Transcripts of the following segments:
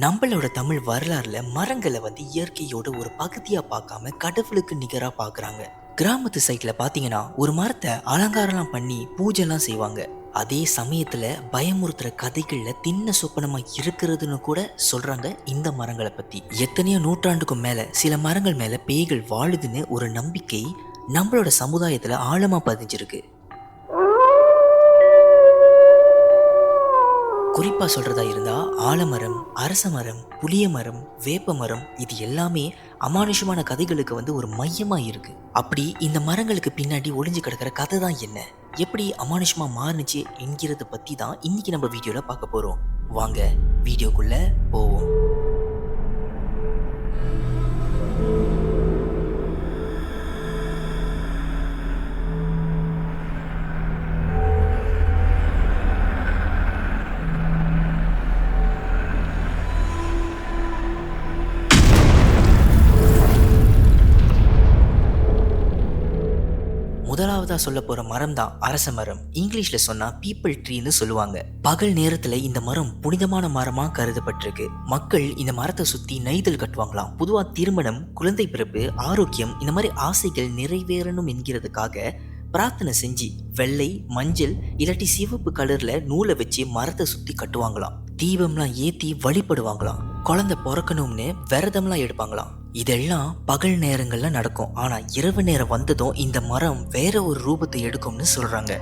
நம்மளோட தமிழ் வரலாறுல மரங்களை வந்து இயற்கையோட ஒரு பகுதியா பார்க்காம கடவுளுக்கு நிகரா பாக்குறாங்க கிராமத்து சைட்ல பாத்தீங்கன்னா ஒரு மரத்தை அலங்காரம்லாம் பண்ணி பூஜைலாம் செய்வாங்க. அதே சமயத்துல பயமுறுத்துற கதைகள்ல தின்ன சொப்பனமா இருக்கிறதுன்னு கூட சொல்றாங்க இந்த மரங்களை பத்தி. எத்தனையோ நூற்றாண்டுக்கும் மேல சில மரங்கள் மேல பேய்கள் வாழுதுன்னு ஒரு நம்பிக்கை நம்மளோட சமுதாயத்துல ஆழமா பதிஞ்சிருக்கு. குறிப்பாக சொல்கிறதா இருந்தால் ஆலமரம் அரச மரம் புளிய மரம் வேப்ப மரம் இது எல்லாமே அமானுஷமான கதைகளுக்கு வந்து ஒரு மையமாக இருக்குது அப்படி இந்த மரங்களுக்கு பின்னாடி ஒளிஞ்சு கிடக்கிற கதை தான் என்ன? எப்படி அமானுஷமாக மாறுனுச்சு என்கிறத பற்றி தான் இன்னைக்கு நம்ம வீடியோவில் பார்க்க போகிறோம் வாங்க வீடியோக்குள்ளே போவோம். முதலாவதாக சொல்ல போகிற மரம் தான் அரச மரம். இங்கிலீஷில் சொன்னால் பீப்பிள் ட்ரீன்னு சொல்லுவாங்க. பகல் நேரத்தில் இந்த மரம் புனிதமான மரமாக கருதப்பட்டிருக்கு. மக்கள் இந்த மரத்தை சுற்றி நெய்தல் கட்டுவாங்களாம். பொதுவாக திருமணம் குழந்தை பிறப்பு ஆரோக்கியம் இந்த மாதிரி ஆசைகள் நிறைவேறணும் என்கிறதுக்காக பிரார்த்தனை செஞ்சு வெள்ளை மஞ்சள் இல்லாட்டி சிவப்பு கலரில் நூலை வச்சு மரத்தை சுற்றி கட்டுவாங்களாம். தீபம்லாம் ஏற்றி வழிபடுவாங்களாம். குழந்தை பிறக்கணும்னு விரதம்லாம் எடுப்பாங்களாம். இதெல்லாம் பகல் நேரங்களில் நடக்கும். ஆனால் இரவு நேரம் வந்ததும் இந்த மரம் வேற ஒரு ரூபத்தை எடுக்கும்னு சொல்கிறாங்க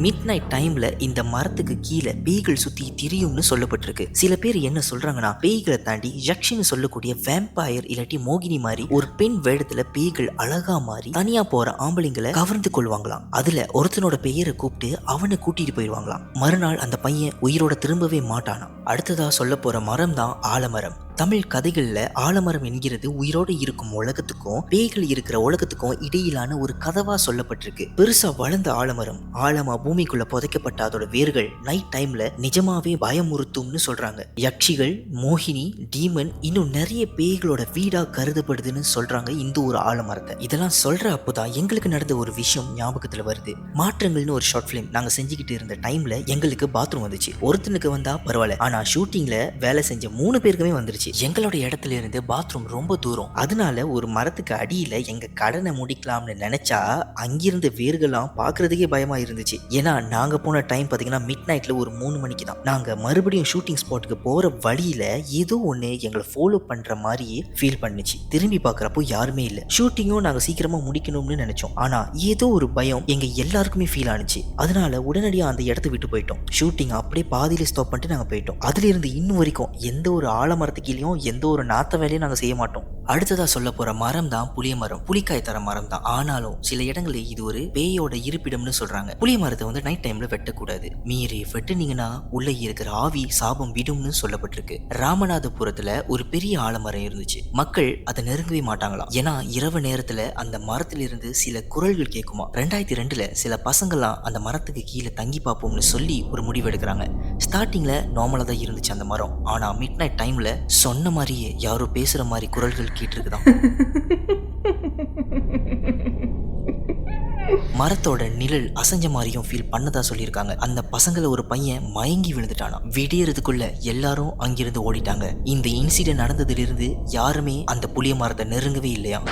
மிட் நைட் டைம்ல இந்த மரத்துக்கு கீழே பேய்கள் சுத்தி திரியும்னு சொல்லப்பட்டிருக்கு. சில பேர் என்ன சொல்றாங்கன்னா பேய்களை தாண்டி யக்ஷின்னு சொல்லக்கூடிய வேம்பயர் இல்லாட்டி மோகினி மாதிரி ஒரு பெண் வேடத்துல பேய்கள் அழகா மாறி தனியா போற ஆம்பளைங்களை கவர்ந்து கொள்வாங்களாம். அதுல ஒருத்தனோட பெயரை கூப்பிட்டு அவனை கூட்டிட்டு போயிடுவாங்களாம். மறுநாள் அந்த பையன் உயிரோட திரும்பவே மாட்டானாம். அடுத்ததா சொல்ல போற மரம் தான் ஆலமரம். தமிழ் கதைகள்ல ஆலமரம் என்கிறது உயிரோடு இருக்கும் உலகத்துக்கும் பேய்கள் இருக்கிற உலகத்துக்கும் இடையிலான ஒரு கதவா சொல்லப்பட்டிருக்கு. பெருசா வளர்ந்த ஆலமரம் ஆழமா பூமிக்குள்ள புதைக்கப்பட்ட அதோட வேர்கள் நைட் டைம்ல நிஜமாவே பயமுறுத்தும்னு சொல்றாங்க. யக்ஷிகள் மோகினி டீமன் இன்னும் நிறைய பேய்களோட வீடா கருதப்படுதுன்னு சொல்றாங்க இந்த ஒரு ஆலமரத்தை. இதெல்லாம் சொல்ற அப்போதான் எங்களுக்கு நடந்த ஒரு விஷயம் ஞாபகத்துல வருது. மாற்றங்கள்னு ஒரு ஷார்ட் ஃபிலிம் நாங்க செஞ்சுக்கிட்டு இருந்த டைம்ல எங்களுக்கு பாத்ரூம் வந்துச்சு. ஒருத்தனுக்கு வந்தா பரவாயில்ல. ஆனா ஷூட்டிங்ல வேலை செஞ்ச மூணு பேருக்குமே வந்துருச்சு. எங்களோட இடத்துல இருந்து பாத்ரூம் ரொம்ப தூரம். அதனால ஒரு மரத்துக்கு அடியில எங்க கடனை முடிக்கலாம்னு நினைச்சா அங்கிருந்த வேர்கள்லாம் பாக்குறதுக்கே பயமா இருந்துச்சு. ஏன்னா நாங்க போன டைம் பாத்தீங்கன்னா மிட் நைட்ல ஒரு மூணு மணிக்கு தான். நாங்க மறுபடியும் ஷூட்டிங் ஸ்பாட்டுக்கு போற வழியில ஏதோ ஒண்ணு எங்களை ஃபாலோ பண்ற மாதிரியே ஃபீல் பண்ணுச்சு. திரும்பி பாக்குறப்போ யாருமே இல்ல. ஷூட்டிங்கும் நாங்க சீக்கிரமா முடிக்கணும்னு நினைச்சோம். ஆனா ஏதோ ஒரு பயம் எங்க எல்லாருக்குமே ஃபீல் ஆனுச்சு. அதனால உடனடியா அந்த இடத்த விட்டு போயிட்டோம். ஷூட்டிங் அப்படியே பாதியில ஸ்டாப் பண்ணிட்டு நாங்க போயிட்டோம். அதுல இருந்து இன்னும் வரைக்கும் எந்த ஒரு ஆலமரத்துக்கு கீழேயும் எந்த ஒரு நாத்த வேலையும் நாங்கள் செய்ய மாட்டோம். அடுத்ததா சொல்ல போற மரம் தான் புளிய மரம். புளிக்காய் தர மரம் தான். ஆனாலும் சில இடங்களில் இது ஒரு பேயோட இருப்பிடம்னு சொல்றாங்க. புளிய மரத்தை வந்து நைட் டைம்ல வெட்டக்கூடாது. மீறி வெட்டுனீங்கன்னா உள்ள இருக்கிற ஆவி சாபம் விடும்னு சொல்லப்பட்டிருக்கு. ராமநாதபுரத்துல ஒரு பெரிய ஆலமரம் இருந்துச்சு. மக்கள் அதை நெருங்கவே மாட்டாங்களாம். ஏன்னா இரவு நேரத்துல அந்த மரத்திலிருந்து சில குரல்கள் கேட்குமா. ரெண்டாயிரத்தி ரெண்டுல சில பசங்கள்லாம் அந்த மரத்துக்கு கீழே தங்கி பார்ப்போம்னு சொல்லி ஒரு முடிவு எடுக்கிறாங்க ஸ்டார்டிங்ல நார்மலா தான் இருந்துச்சு அந்த மரம். ஆனா மிட் நைட் டைம்ல சொன்ன மாதிரியே யாரோ பேசுற மாதிரி குரல்கள் கேட்டிருக்குதாம் மரத்தோட நிழல் அசைஞ்ச மாதிரியும் ஃபீல் பண்ணதா சொல்லியிருக்காங்க. அந்த பசங்கள ஒரு பையன் மயங்கி விழுந்துட்டானா? விடியறதுக்குள்ள எல்லாரும் அங்கிருந்து ஓடிட்டாங்க. இந்த இன்சிடென்ட் நடந்ததிலிருந்து யாருமே அந்த புளிய மரத்தை நெருங்கவே இல்லையா?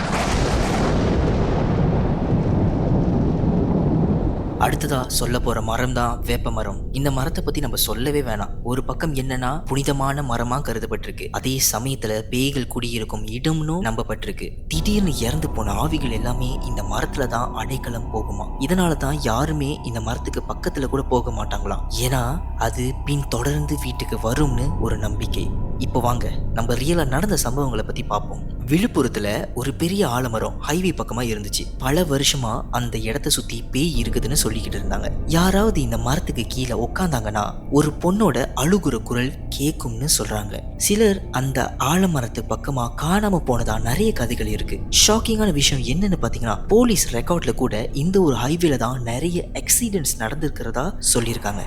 அடுத்ததா சொல்ல போற மரம் தான் வேப்ப மரம். இந்த மரத்தை பத்தி நம்ம சொல்லவே வேணாம். ஒரு பக்கம் என்னன்னா புனிதமான மரமா கருதப்பட்டிருக்கு. அதே சமயத்துல பேய்கள் குடியிருக்கும் இடம்னு நம்பப்பட்டிருக்கு. திடீர்னு இறந்து போன ஆவிகள் எல்லாமே இந்த மரத்துல தான் அடைக்கலம் போகுமா? இதனால தான் யாருமே இந்த மரத்துக்கு பக்கத்துல கூட போக மாட்டாங்களாம். ஏன்னா அது பின் தொடர்ந்து வீட்டுக்கு வரும்னு ஒரு நம்பிக்கை. இப்போ வாங்க நம்ம ரியலா நடந்த சம்பவங்களை பத்தி பார்ப்போம் விழுப்புரத்துல ஒரு பெரிய ஆலமரம் ஹைவே பக்கமா இருந்துச்சு. பல வருஷமா அந்த இடத்த சுத்தி பேய் இருக்குதுன்னு சொல்லிக்கிட்டு இருந்தாங்க. யாராவது இந்த மரத்துக்கு கீழே உட்காந்தாங்கன்னா ஒரு பொண்ணோட அழுகுற குரல் கேட்கும்னு சொல்றாங்க. சிலர் அந்த ஆலமரத்து பக்கமா காணாம போனதா நிறைய கதைகள் இருக்கு. ஷாக்கிங்கான விஷயம் என்னன்னு பாத்தீங்கன்னா போலீஸ் ரெக்கார்ட்ல கூட இந்த ஒரு ஹைவேல தான் நிறைய ஆக்சிடென்ட்ஸ் நடந்திருக்கிறதா சொல்லியிருக்காங்க.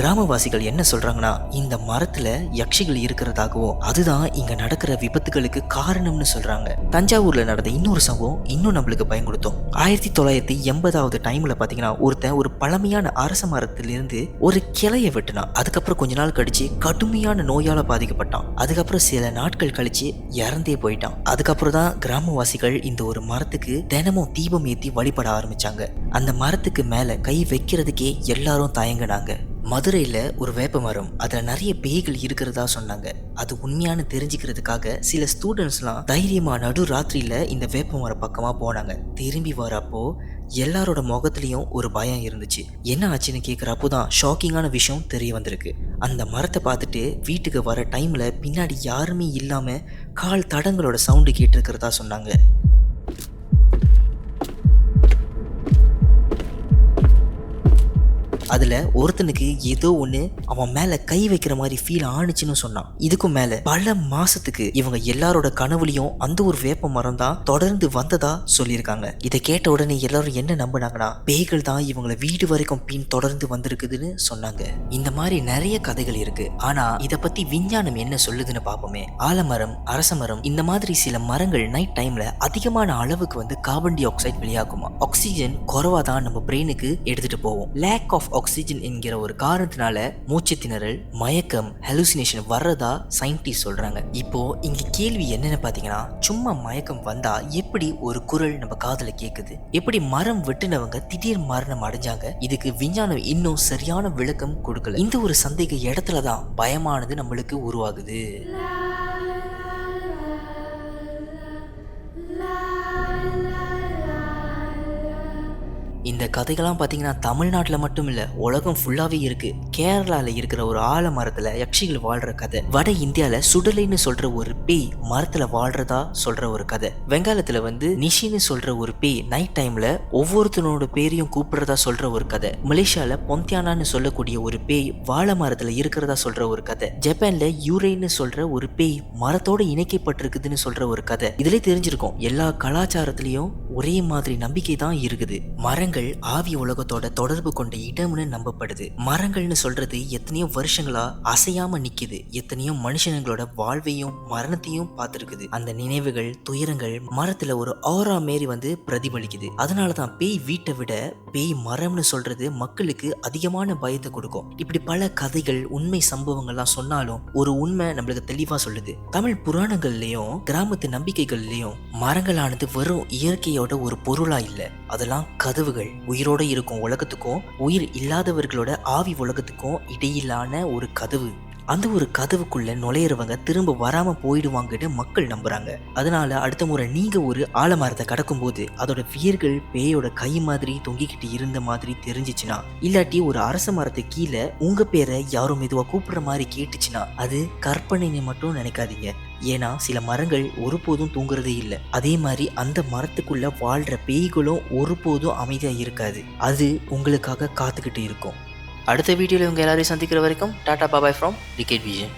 கிராமவாசிகள் என்ன சொல்றாங்கன்னா இந்த மரத்துல யக்ஷிகள் இருக்கிறதாகவும் அதுதான் இங்க நடக்கிற விபத்துகளுக்கு காரணம்னு சொல்றாங்க. தஞ்சாவூர்ல நடந்த இன்னொரு சம்பவம் இன்னும் நம்மளுக்கு பயன்படுத்தும் ஆயிரத்தி தொள்ளாயிரத்தி எண்பதாவது டைம்ல பாத்தீங்கன்னா ஒருத்தன் ஒரு பழமையான அரச மரத்திலிருந்து ஒரு கிளையை வெட்டினான். அதுக்கப்புறம் கொஞ்ச நாள் கழிச்சு கடுமையான நோயால பாதிக்கப்பட்டான். அதுக்கப்புறம் சில நாட்கள் கழிச்சு இறந்தே போயிட்டான். அதுக்கப்புறம் தான் கிராமவாசிகள் இந்த ஒரு மரத்துக்கு தினமும் தீபம் ஏற்றி வழிபட ஆரம்பிச்சாங்க. அந்த மரத்துக்கு மேல கை வைக்கிறதுக்கே எல்லாரும் தயங்கினாங்க. மதுரையில் ஒரு வேப்ப மரம் அதில் நிறைய பேய்கள் இருக்கிறதா சொன்னாங்க. அது உண்மையானு தெரிஞ்சுக்கிறதுக்காக சில ஸ்டூடெண்ட்ஸ்லாம் தைரியமாக நடு ராத்திரியில் இந்த வேப்ப மரம் பக்கமாக போனாங்க. திரும்பி வரப்போ எல்லாரோட முகத்துலேயும் ஒரு பயம் இருந்துச்சு. என்ன ஆச்சுன்னு கேட்குறப்போ தான் ஷாக்கிங்கான விஷயம் தெரிய வந்திருக்கு. அந்த மரத்தை பார்த்துட்டு வீட்டுக்கு வர டைமில் பின்னாடி யாருமே இல்லாமல் கால் தடங்களோட சவுண்டு கேட்டிருக்கிறதா சொன்னாங்க. அதுல ஒருத்தனுக்கு ஏதோ ஒண்ணு அவன் மேல கை வைக்கிற மாதிரி ஃபீல் ஆணுச்சுன்னு சொன்னான். இதுக்கும் மேல பல மாசத்துக்கு இவங்க எல்லாரோட கனவுலையும் அந்த ஒரு வேப்ப மரம் தான் தொடர்ந்து வந்ததா சொல்லியிருக்காங்க. இதை கேட்ட உடனே எல்லாரும் என்ன நம்பினாங்கன்னா பேய்கள் தான் இவங்கள வீடு வரைக்கும் பின் தொடர்ந்து வந்திருக்குதுன்னு சொன்னாங்க. இந்த மாதிரி நிறைய கதைகள் இருக்கு. ஆனா இத பத்தி விஞ்ஞானம் என்ன சொல்லுதுன்னு பார்ப்போமே ஆலமரம் அரச மரம் இந்த மாதிரி சில மரங்கள் நைட் டைம்ல அதிகமான அளவுக்கு வந்து கார்பன் டை ஆக்சைடு வெளியாகுமா. ஆக்சிஜன் குறைவா தான் நம்ம பிரெயினுக்கு எடுத்துட்டு போவோம் லேக் ஆஃப் ஆக்சிஜன் என்கிற ஒரு காரணத்தினால மூச்சு திணறல் மயக்கம் ஹெலுசினேஷன் வர்றதா சயின்டிஸ்ட் சொல்றாங்க. இப்போ இங்க கேள்வி என்னன்னு பாத்தீங்கன்னா சும்மா மயக்கம் வந்தா எப்படி ஒரு குரல் நம்ம காதல கேக்குது? எப்படி மரம் வெட்டினவங்க திடீர் மரணம் அடைஞ்சாங்க? இதுக்கு விஞ்ஞானம் இன்னும் சரியான விளக்கம் கொடுக்கல. இந்த ஒரு சந்தேக இடத்துல தான் பயமானது நம்மளுக்கு உருவாகுது. கதைகள்லாம் பார்த்தீங்கன்னா தமிழ்நாட்டில் மட்டும் இல்லை உலகம் ஃபுல்லாகவே இருக்கு. கேரளாவில் இருக்கிற ஒரு ஆலமரத்தில் யக்ஷிகள் வாழ்ற கதை வட இந்தியாவில் சுடலைன்னு சொல்கிற ஒரு பேய் மரத்தில் வாழ்றதா சொல்கிற ஒரு கதை. வெங்காலத்தில் வந்து நிஷின்னு சொல்கிற ஒரு பேய் நைட் டைமில் ஒவ்வொருத்தனோட பேரையும் கூப்பிடுறதா சொல்கிற ஒரு கதை. மலேசியாவில் பொந்தியானான்னு சொல்லக்கூடிய ஒரு பேய் வாழை மரத்தில் இருக்கிறதா சொல்கிற ஒரு கதை. ஜப்பானில் யூரைன்னு சொல்கிற ஒரு பேய் மரத்தோடு இணைக்கப்பட்டிருக்குதுன்னு சொல்கிற ஒரு கதை. இதிலே தெரிஞ்சிருக்கும் எல்லா கலாச்சாரத்திலையும் ஒரே மாதிரி நம்பிக்கை தான் இருக்குது. மரங்கள் ஆவி உலகத்தோட தொடர்பு கொண்ட இடம்னு நம்பப்படுது. மரங்கள்னு சொல்றது எத்தனையோ வருஷங்களா அசையாம நிக்குது. எத்தனையோ மனுஷங்களோட வாழ்வையும் மரணத்தையும் பார்த்துருக்குது. அந்த நினைவுகள் துயரங்கள் மரத்துல ஒரு ஆரா மாரி வந்து பிரதிபலிக்குது. அதனால தான் பேய் வீட்டை விட பேய் மரம்னு சொல்றது மக்களுக்கு அதிகமான பயத்தை கொடுக்கும். இப்படி பல கதைகள் உண்மை சம்பவங்கள்லாம் சொன்னாலும் ஒரு உண்மை நம்மளுக்கு தெளிவா சொல்லுது. தமிழ் புராணங்கள்லயும் கிராமத்து நம்பிக்கைகள்லயும் மரங்களானது வெறும் இயற்கையோட ஒரு பொருளா இல்ல. அதெல்லாம் கதவுகள். உயிரோட இருக்கும் உலகத்துக்கும் உயிர் இல்லாதவர்களோட ஆவி உலகத்துக்கும் இடையிலான ஒரு கதவு. அந்த ஒரு கதவுக்குள்ள நுழையிறவங்க திரும்ப வராம போயிடுவாங்கன்னு மக்கள் நம்புறாங்க. அதனால அடுத்த முறை நீங்க ஒரு ஆலமரத்தை கடக்கும்போது அதோட வேர்கள் பேயோட கை மாதிரி தொங்கிக்கிட்டு இருந்த மாதிரி தெரிஞ்சிச்சுன்னா இல்லாட்டி ஒரு அரச மரத்து கீழே உங்க பேரை யாரும் மெதுவா கூப்பிடுற மாதிரி கேட்டுச்சுன்னா அது கற்பனைன்னு மட்டும் நினைக்காதீங்க. ஏன்னா சில மரங்கள் ஒருபோதும் தூங்குறதே இல்லை. அதே மாதிரி அந்த மரத்துக்குள்ள வாழ்ற பேய்களும் ஒருபோதும் அமைதியா இருக்காது. அது உங்களுக்காக காத்துக்கிட்டு இருக்கும். அடுத்த வீடியோவில் இவங்க எல்லாரையும் சந்திக்கிற வரைக்கும் tata bye bye from decade Vijay.